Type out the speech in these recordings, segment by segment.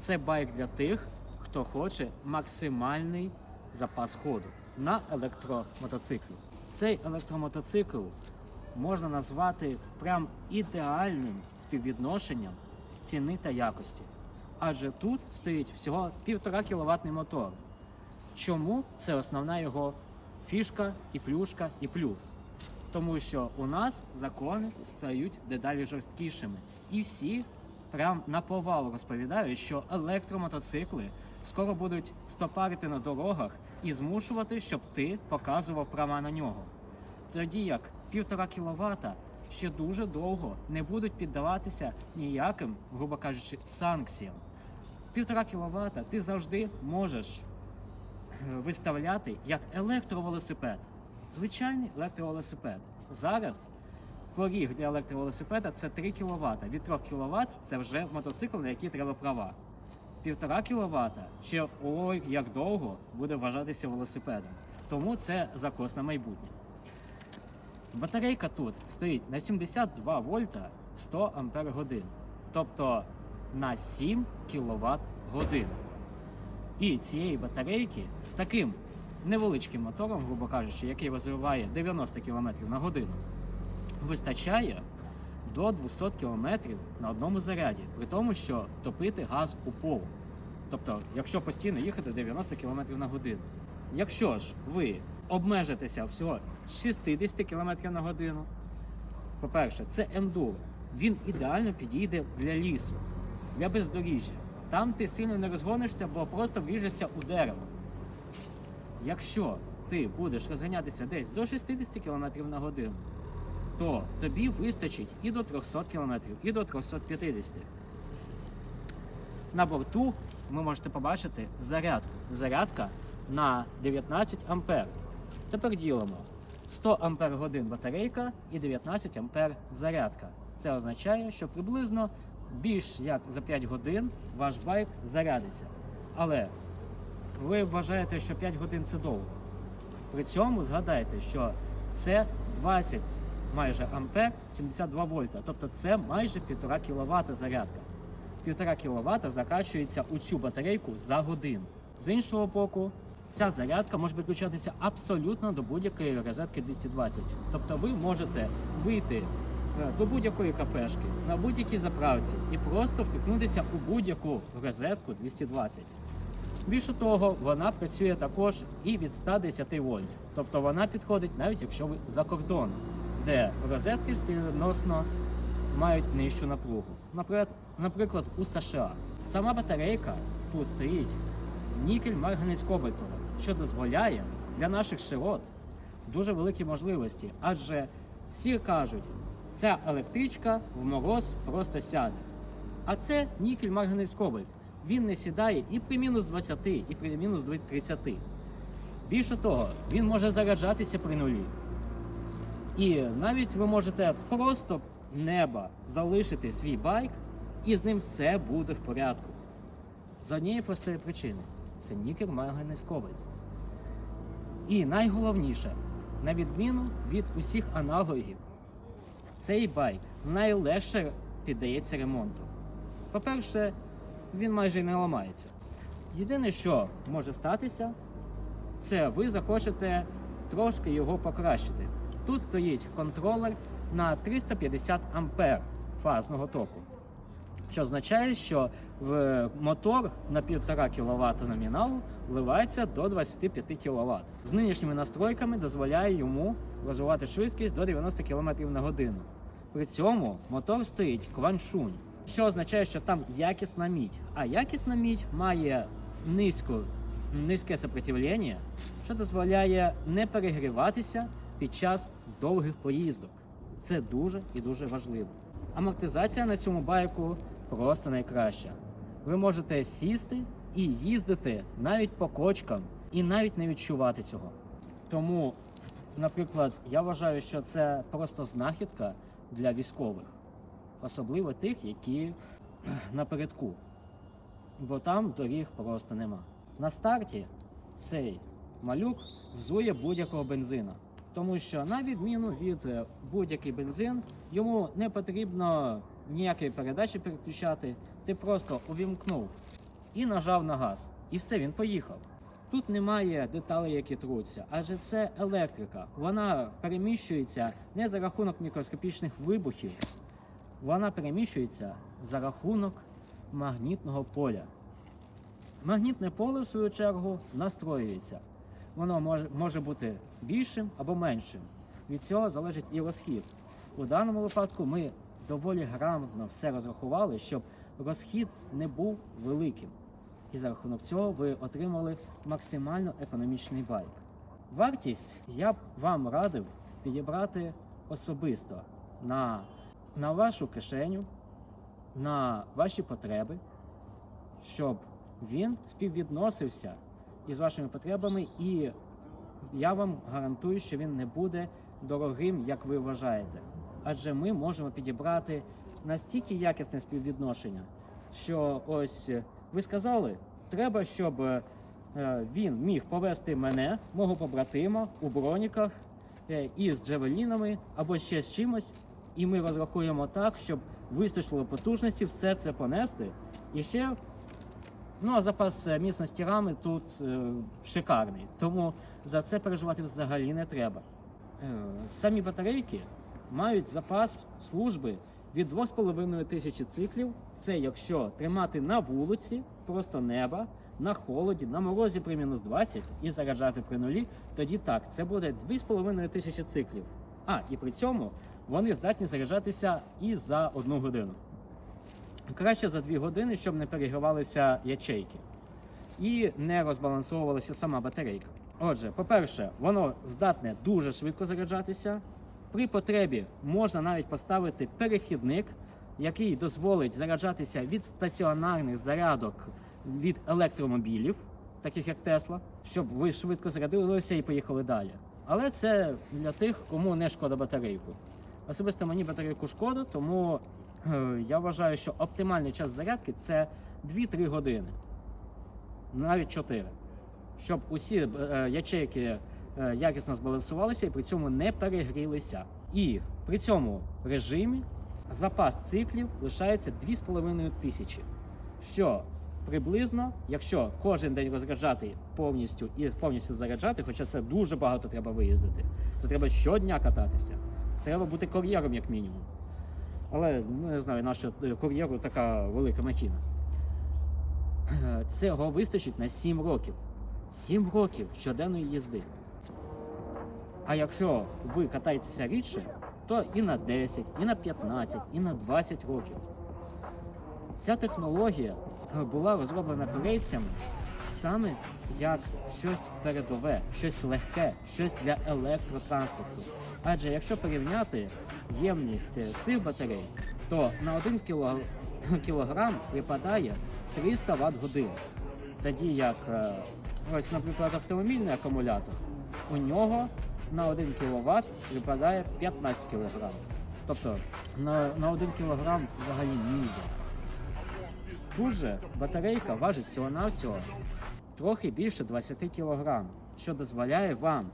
Це байк для тих, хто хоче максимальний запас ходу на електромотоциклі. Цей електромотоцикл можна назвати прям ідеальним співвідношенням ціни та якості. Адже тут стоїть всього 1,5 кВт мотор. Чому це основна його фішка і плюшка і плюс? Тому що у нас закони стають дедалі жорсткішими. І всі прям на повал розповідають, що електромотоцикли скоро будуть стопарити на дорогах і змушувати, щоб ти показував права на нього. Тоді як 1,5 кВт ще дуже довго не будуть піддаватися ніяким, грубо кажучи, санкціям. 1,5 кВт ти завжди можеш виставляти як електровелосипед. Звичайний електровелосипед. Зараз поріг для електровелосипеда це 3 кВт. Від 3 кВт це вже мотоцикл, на який треба права. 1,5 кВт ще ой як довго буде вважатися велосипедом. Тому це закос на майбутнє. Батарейка тут стоїть на 72 вольта 100 ампер годин, тобто на 7 кВт годин. І цієї батарейки з таким невеличким мотором, грубо кажучи, який розвиває 90 км на годину, вистачає до 200 км на одному заряді, при тому, що топити газ у пол. Тобто, якщо постійно їхати 90 км на годину. Якщо ж ви обмежитеся всього 60 км на годину, по-перше, це ендуро. Він ідеально підійде для лісу, для бездоріжжя. Там ти сильно не розгонишся, бо просто вріжешся у дерево. Якщо ти будеш розганятися десь до 60 км на годину, то тобі вистачить і до 300 км, і до 350 На борту ви можете побачити зарядку. Зарядка на 19 ампер. Тепер ділимо 100 ампер годин батарейка і 19 ампер зарядка. Це означає, що приблизно більш як за 5 годин ваш байк зарядиться. Але ви вважаєте, що 5 годин це довго. При цьому згадайте, що це 20 майже ампер 72 вольта. Тобто це майже 1,5 кВт зарядка. 1,5 кВт закачується у цю батарейку за годину. З іншого боку, ця зарядка може підключатися абсолютно до будь-якої розетки 220. Тобто ви можете вийти е, до будь-якої кафешки, на будь-якій заправці і просто втикнутися у будь-яку розетку 220. Більше того, вона працює також і від 110 вольт. Тобто вона підходить навіть якщо ви за кордоном, де розетки співвідносно мають нижчу напругу. Наприклад, у США. Сама батарейка тут стоїть нікель марганець кобальтова, що дозволяє для наших широт дуже великі можливості. Адже всі кажуть, ця електричка в мороз просто сяде. А це нікель марганець кобальт. Він не сідає і при мінус 20, і при мінус 30. Більше того, він може заряджатися при нулі. І навіть ви можете просто неба залишити свій байк, і з ним все буде в порядку. З однієї простої причини це нікель марганець кобальт. І найголовніше, на відміну від усіх аналогів, цей байк найлегше піддається ремонту. По-перше, він майже не ламається. Єдине, що може статися, це ви захочете трошки його покращити. Тут стоїть контролер на 350 ампер фазного току, що означає, що в мотор на 1,5 кВт номіналу вливається до 25 кВт. З нинішніми настройками дозволяє йому розвивати швидкість до 90 км на годину. При цьому мотор стоїть кваншунь, що означає, що там якісна мідь. А якісна мідь має низьку, низьке сопротивлення, що дозволяє не перегріватися під час довгих поїздок. Це дуже і дуже важливо. Амортизація на цьому байку просто найкраща. Ви можете сісти і їздити навіть по кочкам і навіть не відчувати цього. Тому, наприклад, я вважаю, що це просто знахідка для військових, особливо тих, які напередку, бо там доріг просто нема. На старті цей малюк взує будь-якого бензина, тому що на відміну від е, будь-який бензин, йому не потрібно ніякої передачі переключати. Ти просто увімкнув і нажав на газ. І все, він поїхав. Тут немає деталей, які труться, адже це електрика. Вона переміщується не за рахунок мікроскопічних вибухів, вона переміщується за рахунок магнітного поля. Магнітне поле, в свою чергу, настроюється. Воно може, може бути більшим або меншим. Від цього залежить і розхід. У даному випадку ми доволі грамотно все розрахували, щоб розхід не був великим. І за рахунок цього ви отримали максимально економічний байк. Вартість я б вам радив підібрати особисто на, на вашу кишеню, на ваші потреби, щоб він співвідносився із вашими потребами, і я вам гарантую, що він не буде дорогим, як ви вважаєте. Адже ми можемо підібрати настільки якісне співвідношення, що ось е, ви сказали, треба, щоб е, він міг повести мене, мого побратима у броніках е, із джавелінами або ще з чимось. І ми розрахуємо так, щоб вистачило потужності все це понести. І ще Ну, а запас е, міцності рами тут е, шикарний, тому за це переживати взагалі не треба. Е, самі батарейки мають запас служби від 2,5 тисячі циклів. Це якщо тримати на вулиці, просто неба, на холоді, на морозі при мінус 20 і заряджати при нулі, тоді так, це буде 2,5 тисячі циклів. А, і при цьому вони здатні заряджатися і за одну годину. Краще за 2 години, щоб не перегрівалися ячейки і не розбалансовувалася сама батарейка. Отже, по-перше, воно здатне дуже швидко заряджатися. При потребі можна навіть поставити перехідник, який дозволить заряджатися від стаціонарних зарядок від електромобілів, таких як Тесла, щоб ви швидко зарядилися і поїхали далі. Але це для тих, кому не шкода батарейку. Особисто мені батарейку шкода, тому я вважаю, що оптимальний час зарядки це 2-3 години, навіть 4. Щоб усі е, ячейки е, якісно збалансувалися і при цьому не перегрілися. І при цьому режимі запас циклів лишається 2,5 тисячі. Що приблизно, якщо кожен день розряджати повністю і повністю заряджати, хоча це дуже багато треба виїздити, це треба щодня кататися. Треба бути кур'єром, як мінімум. Але ну, не знаю, наша кур'єру така велика махіна. Цього вистачить на 7 років. 7 років щоденної їзди. А якщо ви катаєтеся рідше, то і на 10, і на 15, і на 20 років. Ця технологія була розроблена корейцями саме як щось передове, щось легке, щось для електротранспорту. Адже якщо порівняти ємність цих батарей, то на 1 кілограм припадає 300 Вт годин. Тоді як е, ось, наприклад, автомобільний акумулятор, у нього на 1 кВт припадає 15 кг. Тобто на, на 1 кг взагалі нізя. Тут же батарейка важить всього-навсього трохи більше 20 кг, що дозволяє вам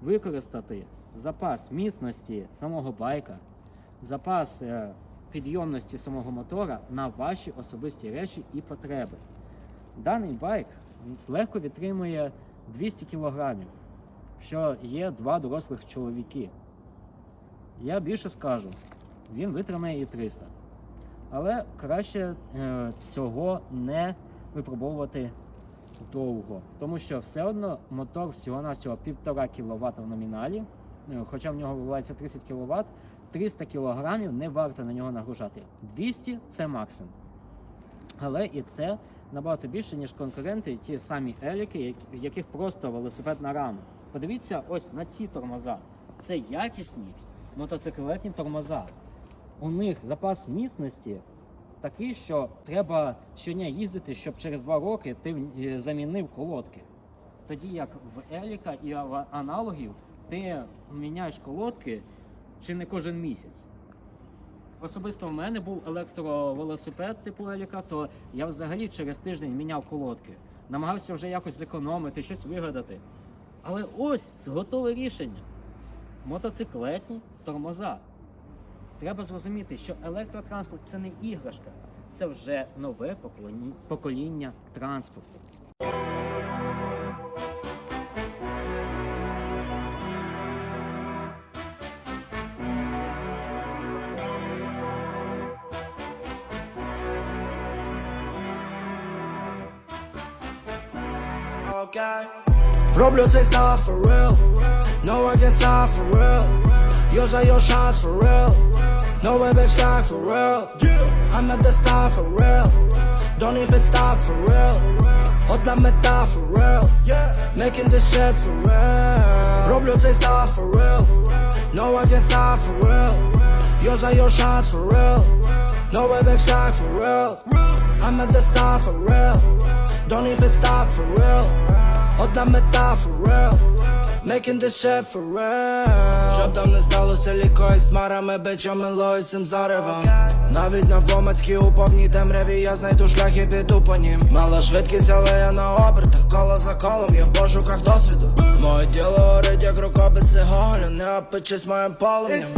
використати запас міцності самого байка, запас е, підйомності самого мотора на ваші особисті речі і потреби. Даний байк легко відтримує 200 кг, що є два дорослих чоловіки. Я більше скажу, він витримає і 300. Але краще е, цього не випробовувати довго, тому що все одно мотор всього-навсього 1,5 кВт в номіналі, е, хоча в нього виливається 30 кВт, 300 кг не варто на нього нагружати. 200 це максимум. Але і це набагато більше, ніж конкуренти, ті самі еліки, в яких просто велосипедна рама. Подивіться ось на ці тормоза. Це якісні мотоциклетні тормоза. У них запас міцності такий, що треба щодня їздити, щоб через два роки ти е, замінив колодки. Тоді як в Еліка і в аналогів ти міняєш колодки чи не кожен місяць. Особисто в мене був електровелосипед типу Еліка, то я взагалі через тиждень міняв колодки. Намагався вже якось зекономити, щось вигадати. Але ось готове рішення: мотоциклетні тормоза. Треба зрозуміти, що електротранспорт це не іграшка, це вже нове покоління, транспорту. Роблю цей став for real. No one can stop for real. Юзаю шанс for real No way back stock for real I'm at the star for real Don't even stop for real Od na meta for real Making this shit for real Robią tej star for real No one can stop for real Yours are your shots for real No way back stock for real I'm at the star for real Don't even stop for real Od na meta for real Making this shit for real. Щоб там не сталося лікою з марами, бичами, лойсим заревом. Навіть на Вомацькій у повній темряві я знайду шлях і піду по нім. Мала швидкість, але я на обертах, коло за колом, я в пошуках досвіду. Моє тіло горить, як рукописи Гоголя, не опечись моїм полум'ям